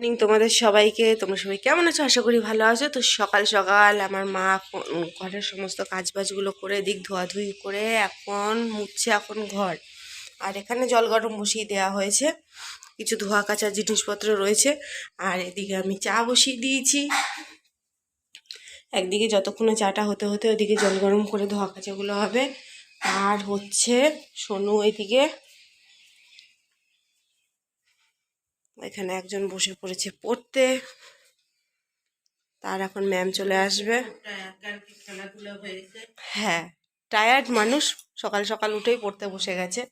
Morning তোমাদের সবাইকে, তোমরা সবাই কেমন আছো? আশা করি ভালো আছো। তো সকাল সকাল আমার মা ঘরের সমস্ত কাজ বাজগুলো করে দিক, ধোয়াধুয়ি করে এখন মুছছে এখন ঘর। আর এখানে জল গরম বসিয়ে দেওয়া হয়েছে। কিছু ধোয়া কাচার জিনিসপত্র রয়েছে। আর এদিকে আমি চা বসিয়ে দিয়েছি। একদিকে যতক্ষণে চাটা হতে হতে ওদিকে জল গরম করে ধোয়া কাচাগুলো হবে। আর হচ্ছে সোনু এদিকে এখানে একজন বসে পড়েছে পড়তে। তার এখন ম্যাম চলে আসবে। হ্যাঁ টায়ার্ড মানুষ, সকাল সকাল উঠেই পড়তে বসে গেছে।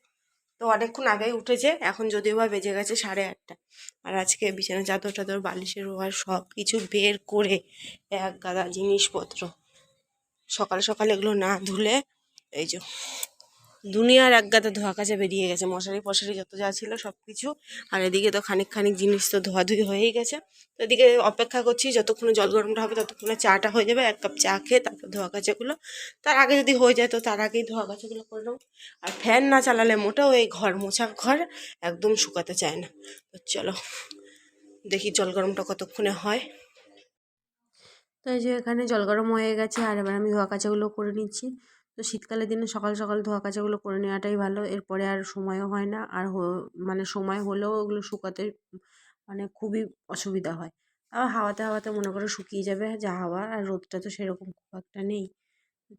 তো অনেকক্ষণ আগেই উঠেছে, এখন যদিও বা বেজে গেছে সাড়ে আটটা। আর আজকে বিছানা চাদর টাদর, বালিশের ওয়ার সব কিছু বের করে এক গাদা জিনিসপত্র। সকাল সকাল এগুলো না ধুলে, এই যে দুনিয়ার এক গাদা ধোয়া কাছে বেরিয়ে গেছে। মশারি ফশারি যত যা ছিল সব কিছু আর এদিকে তো খানিক খানিক জিনিস তো ধোয়াধুয়ি হয়েই গেছে। তো এদিকে অপেক্ষা করছি যতক্ষণে জল গরমটা হবে ততক্ষণে চাটা হয়ে যাবে। এক কাপ চা খেয়ে তারপর ধোয়া কাচাগুলো তার আগে যদি হয়ে যায় তো তার আগেই ধোয়া কাচাগুলো করে নেব। আর ফ্যান না চালালে মোটেও এই ঘর, মোছা ঘর একদম শুকাতে চায় না। তো চলো, দেখি জল গরমটা কতক্ষণে হয়। তো এই যে এখানে জল গরম হয়ে গেছে। আর এবার আমি ধোয়া কাচাগুলো করে নিচ্ছি। তো শীতকালের দিনে সকাল সকাল ধোয়া কাচাগুলো করে নেওয়াটাই ভালো। এরপরে আর সময়ও হয় না। আর মানে সময় হলেও ওগুলো শুকাতে মানে খুবই অসুবিধা হয়। আবার হাওয়াতে হাওয়াতে মনে করো শুকিয়ে যাবে যা হাওয়া, আর রোদটা তো সেরকম খুব একটা নেই।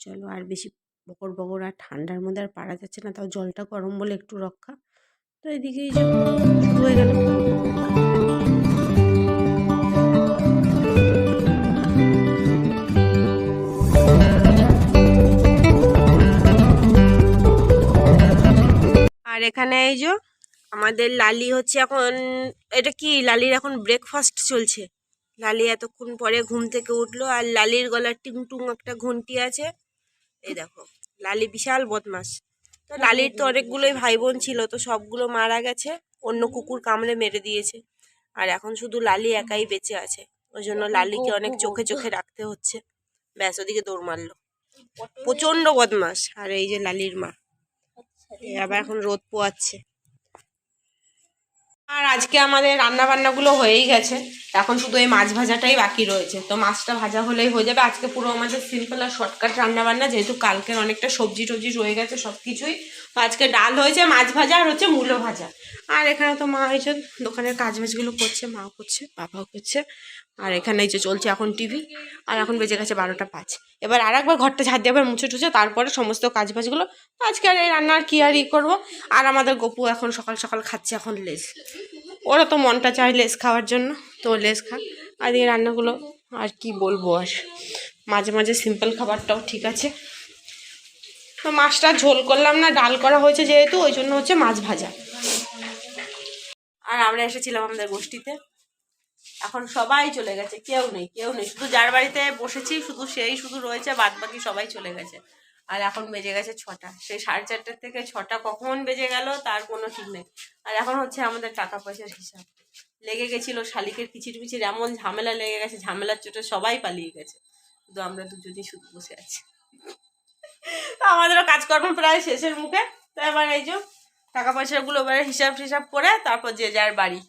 চলো আর বেশি বকর বকর আর ঠান্ডার মধ্যে আর পারা যাচ্ছে না। তাও জলটা গরম বলে একটু রক্ষা। তো এদিকেই যে হয়ে গেল। এখানে এই যে আমাদের লালি হচ্ছে এখন, এটা কি লালির এখন ব্রেকফাস্ট চলছে? লালি এতক্ষণ পরে ঘুম থেকে উঠল আর লালির গলার টিং টুং একটা ঘন্টি আছে। এই দেখো, লালি বিশাল বদমাস তো লালির তো অনেকগুলোই ভাই বোন ছিল, তো সবগুলো মারা গেছে, অন্য কুকুর কামড়ে মেরে দিয়েছে। আর এখন শুধু লালি একাই বেঁচে আছে, ওই জন্য লালিকে অনেক চোখে চোখে রাখতে হচ্ছে। ব্যাস, ওদিকে দৌড় মারলো। প্রচণ্ড বদমাস আর এই যে লালির মা। আবার এখন রোদ পোয়াচ্ছে। আর আজকে আমাদের রান্না বান্নাগুলো হয়েই গেছে। এখন শুধু এই মাছ ভাজাটাই বাকি রয়েছে। তো মাছটা ভাজা হলেই হয়ে যাবে। আজকে পুরো আমাদের সিম্পল আর শর্টকাট রান্না বান্না যেহেতু কালকের অনেকটা সবজি টবজি রয়ে গেছে সব কিছুই তো আজকে ডাল হয়েছে, মাছ ভাজা আর হচ্ছে মূলো ভাজা। আর এখানে তো মা হয়েছে দোকানের কাজ বাজগুলো করছে, মাও করছে, বাবাও করছে। আর এখানে এই যে চলছে এখন টিভি আর এখন বেজে গেছে বারোটা পাঁচ। এবার আর একবার ঘরটা ঝাড় দিয়ে মুছে টুছে তারপরে সমস্ত কাজ বাজগুলো আজকে আর এই রান্না আর কি আর ই করব? আর আমাদের গপু এখন সকাল সকাল খাচ্ছে এখন লেস ওরা তো মনটা চায় লেস খাওয়ার জন্য, তো লেস খাক আর এই রান্নাগুলো আর কি বলব আর। মাঝে মাঝে সিম্পল খাবারটাও ঠিক আছে। মাছটা ঝোল করলাম না, ডাল করা হয়েছে যেহেতু, ওই জন্য হচ্ছে মাছ ভাজা। আর আমরা এসেছিলাম আমাদের গোষ্ঠীতে। এখন সবাই চলে গেছে, কেউ নেই কেউ নেই। শুধু যার বাড়িতে বসেছি, শুধু সেই শুধু রয়েছে বাদ বাকি সবাই চলে গেছে। আর এখন বেজে গেছে ছটা। সেই সাড়ে চারটার থেকে ছটা কখন বেজে গেল তার কোনো ঠিক নেই। আর এখন হচ্ছে আমাদের টাকা পয়সার হিসাব। লেগে গেছিল শালিকের কিচির পিচির এমন ঝামেলা লেগে গেছে, ঝামেলার চোটে সবাই পালিয়ে গেছে। শুধু আমরা দুজনেই শুধু বসে আছি। আমাদেরও কাজকর্ম প্রায় শেষের মুখে। তো এবার এই যে টাকা পয়সাগুলো এবারে হিসাব টিসাব করে তারপর যে যার বাড়ি।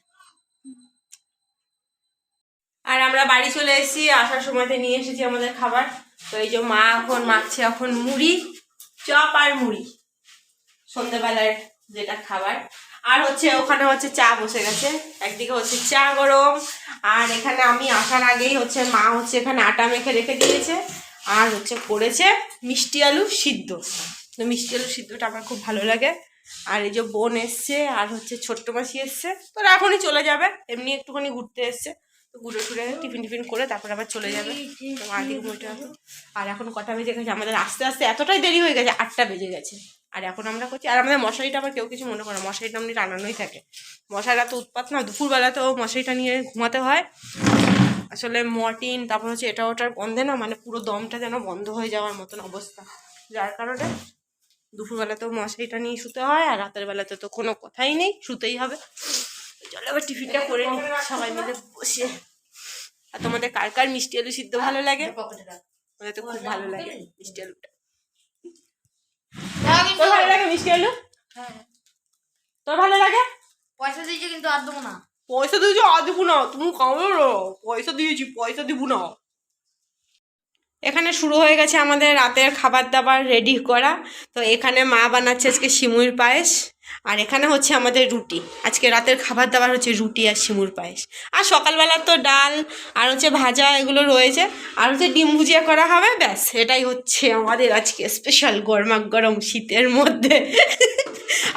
আর আমরা বাড়ি চলে এসেছি, আসার সময়তে নিয়ে এসেছি আমাদের খাবার। তো এই যে মা এখন মাখছে এখন মুড়ি, চপ আর মুড়ি, সন্ধ্যেবেলার যেটা খাবার। আর হচ্ছে ওখানে হচ্ছে চা বসে গেছে, একদিকে হচ্ছে চা গরম, আর এখানে আমি আসার আগেই হচ্ছে মা হচ্ছে এখানে আটা মেখে রেখে দিয়েছে, আর হচ্ছে করেছে মিষ্টি আলু সিদ্ধ। তো মিষ্টি আলু সিদ্ধটা আমার খুব ভালো লাগে। আর এই যে বোন এসছে, আর হচ্ছে ছোট্ট মাসি এসছে তোরা এখনই চলে যাবে, এমনি একটুখানি ঘুরতে এসছে। তো ঘুরে ঘুরে টিফিন টিফিন করে তারপর আবার চলে যাবে। তো হবে আর এখন কটা বেজে গেছে? আমাদের আস্তে আস্তে এতটাই দেরি হয়ে গেছে আটটা বেজে গেছে। আর এখন আমরা করছি আর আমাদের মশারিটা আবার কেউ কিছু মনে করে না, মশারিটা এমনি টানানোই থাকে। মশারিটা তো উৎপাত না দুপুরবেলাতেও মশারিটা নিয়ে ঘুমাতে হয়। আসলে মর্টিন তারপর হচ্ছে এটা ওটার গন্ধে না মানে পুরো দমটা যেন বন্ধ হয়ে যাওয়ার মতন অবস্থা। যার কারণে দুপুরবেলাতেও মশারিটা নিয়ে শুতে হয় আর রাতের বেলাতে তো কোনো কথাই নেই শুতেই হবে। চলো এবার টিফিনটা করে নিই। সবাই মিলে বসে। আর তোমাদের কার কার মিষ্টি আলু সিদ্ধ ভালো লাগে? আমাদের তো খুব ভালো লাগে মিষ্টি আলুটা। তোর ভালো লাগে মিষ্টি আলু? তোর ভালো লাগে? পয়সা দিয়েছে কিন্তু আর দেবো না। পয়সা দিয়েছি আর দিব না। তুমি না। পয়সা দিয়েছি পয়সা দিব না। এখানে শুরু হয়ে গেছে আমাদের রাতের খাবার দাবার রেডি করা। তো এখানে মা বানাচ্ছে আজকে সিমুর পায়েস। আর এখানে হচ্ছে আমাদের রুটি। আজকে রাতের খাবার দাবার হচ্ছে রুটি আর সিমুর পায়েস। আর সকালবেলা তো ডাল আর হচ্ছে ভাজা এগুলো রয়েছে। আর হচ্ছে ডিম ভুজিয়া করা হবে, ব্যাস। এটাই হচ্ছে আমাদের আজকে স্পেশাল গরমা গরম শীতের মধ্যে।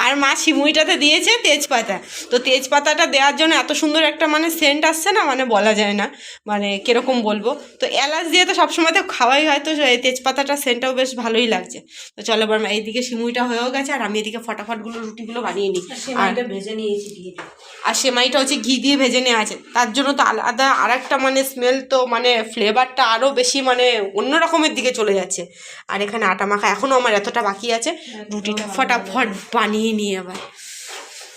আর মা শিমুইটাতে দিয়েছে তেজপাতা। তো তেজপাতাটা দেওয়ার জন্য এত সুন্দর একটা মানে সেন্ট আসছে না মানে বলা যায় না। মানে কীরকম বলব? তো এলাচ দিয়ে তো সবসময় তো খাওয়াই হয়, তো এই তেজপাতাটা সেন্টটাও বেশ ভালোই লাগছে। তো চলো এবার এইদিকে সিমুইটা হয়েও গেছে, আর আমি এদিকে ফটাফটগুলো রুটিগুলো বানিয়ে নিই। আর সেমাইটা ভেজে নিয়েছি দিয়ে। আর সেমাইটা হচ্ছে ঘি দিয়ে ভেজে নেওয়া আছে। তার জন্য তো আলাদা আর একটা মানে স্মেল তো মানে ফ্লেভারটা আরও বেশি মানে অন্য রকমের দিকে চলে যাচ্ছে। আর এখানে আটা মাখা এখনও আমার এতটা বাকি আছে। রুটিটা ফটাফট বানিয়ে নিয়ে আবার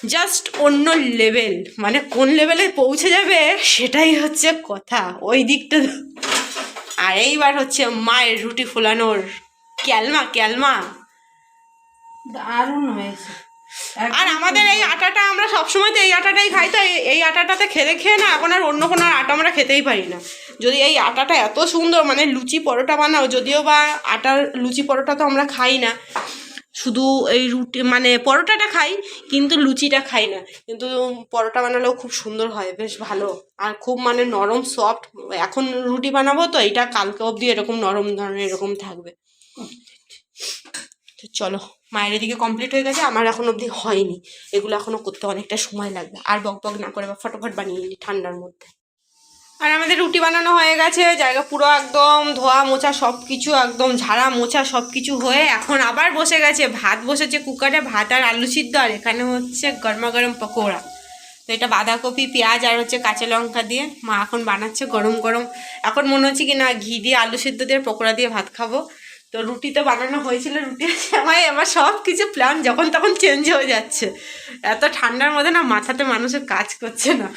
জাস্ট অন্য লেভেল মানে কোন লেভেলে পৌঁছে যাবে সেটাই হচ্ছে কথা। ওই দিকটা আর এইবার হচ্ছে মায়ের রুটি ফোলানোর ক্যালমা ক্যালমা। দারুণ হয়েছে। আর আমাদের এই আটাটা আমরা সবসময় তো এই আটাটাই খাই তো এই- আটাটাতে খেতে খেয়ে না এখন আর অন্য কোনো আটা আমরা খেতেই পারি না। যদি এই আটাটা এত সুন্দর মানে লুচি পরোটা বানাও যদিও বা আটার লুচি পরোটা তো আমরা খাই না। শুধু এই রুটি মানে পরোটাটা খাই কিন্তু লুচিটা খাই না। কিন্তু পরোটা বানালেও খুব সুন্দর হয় বেশ ভালো। আর খুব মানে নরম সফট এখন রুটি বানাবো তো এটা কালকে অবধি এরকম নরম ধরনের এরকম থাকবে। তো চলো। মায়ের এদিকে কমপ্লিট হয়ে গেছে, আমার এখন অবধি হয়নি। এগুলো এখনও করতে অনেকটা সময় লাগবে। আর বক বক না করে বা ফটোফট বানিয়ে নিই ঠান্ডার মধ্যে। আর আমাদের রুটি বানানো হয়ে গেছে, জায়গা পুরো একদম ধোয়া মোছা সব কিছু একদম ঝাড়া মোছা সব কিছু হয়ে এখন আবার বসে গেছে। ভাত বসেছে কুকারে, ভাত আর আলু সিদ্ধ, আর এখানে হচ্ছে গরমা গরম পকোড়া। তো এটা বাঁধাকপি, পেঁয়াজ আর হচ্ছে কাঁচা লঙ্কা দিয়ে মা এখন বানাচ্ছে গরম গরম। এখন মনে হচ্ছে কি না, ঘি দিয়ে আলু সিদ্ধ দিয়ে পকোড়া দিয়ে ভাত খাব। তো রুটি তো বানানো হয়েছিল রুটি সেমাই আমার সব কিছু প্ল্যান যখন তখন চেঞ্জ হয়ে যাচ্ছে। এত ঠান্ডার মধ্যে না মাথাতে মানুষের কাজ করছে না।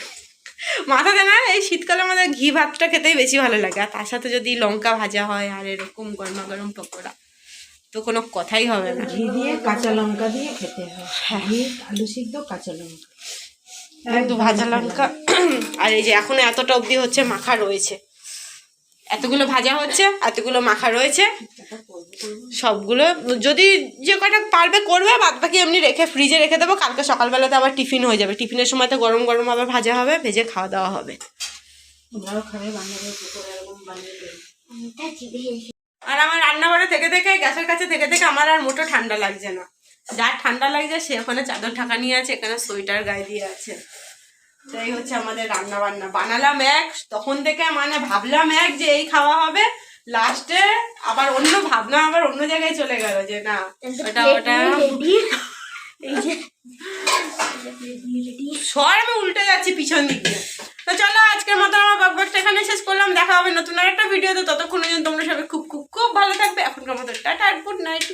মাথাতে না এই শীতকালের মধ্যে ঘি ভাতটা খেতেই বেশি ভালো লাগে আর তার সাথে যদি লঙ্কা ভাজা হয় আর এরকম গরমা গরম পকোড়া তো কোনো কথাই হবে না। ঘি দিয়ে কাঁচা লঙ্কা দিয়ে খেতে হয়। হ্যাঁ। ঘি আলু সিদ্ধ কাঁচা লঙ্কা। একটু ভাজা লঙ্কা। আর এই যে এখনও এতটা অবধি হচ্ছে মাখা রয়েছে। এতগুলো ভাজা হচ্ছে এতগুলো মাখা রয়েছে। সবগুলো যদি যে কটা পারবে করবে বাদ বাকি এমনি রেখে ফ্রিজে রেখে দেবো। কালকে সকালবেলাতে আবার টিফিন হয়ে যাবে। টিফিনের সময় তো গরম গরম আবার ভাজা হবে ভেজে খাওয়া দাওয়া হবে। আর আমার রান্নাঘরে থেকে থেকে গ্যাসের কাছে থেকে থেকে আমার আর মোটো ঠান্ডা লাগছে না। যার ঠান্ডা লাগছে সে ওখানে চাদর ঢাকা নিয়ে আছে এখানে সোয়েটার গায়ে দিয়ে আছে। এই হচ্ছে আমাদের রান্না বান্না বানালাম এক তখন থেকে মানে ভাবলাম এক যে এই খাওয়া হবে লাস্টে আবার অন্য ভাবনা আবার অন্য জায়গায় চলে গেল যে না ওটা ওটা সর আমি উল্টে যাচ্ছি পিছন দিকে তো চলো আজকের মতো আমার বকবকটা এখানে শেষ করলাম। দেখা হবে নতুন আর একটা ভিডিওতে ততক্ষণ তোমরা সবাই খুব খুব খুব ভালো থাকবে। এখনকার মতো টাটা গুড নাইট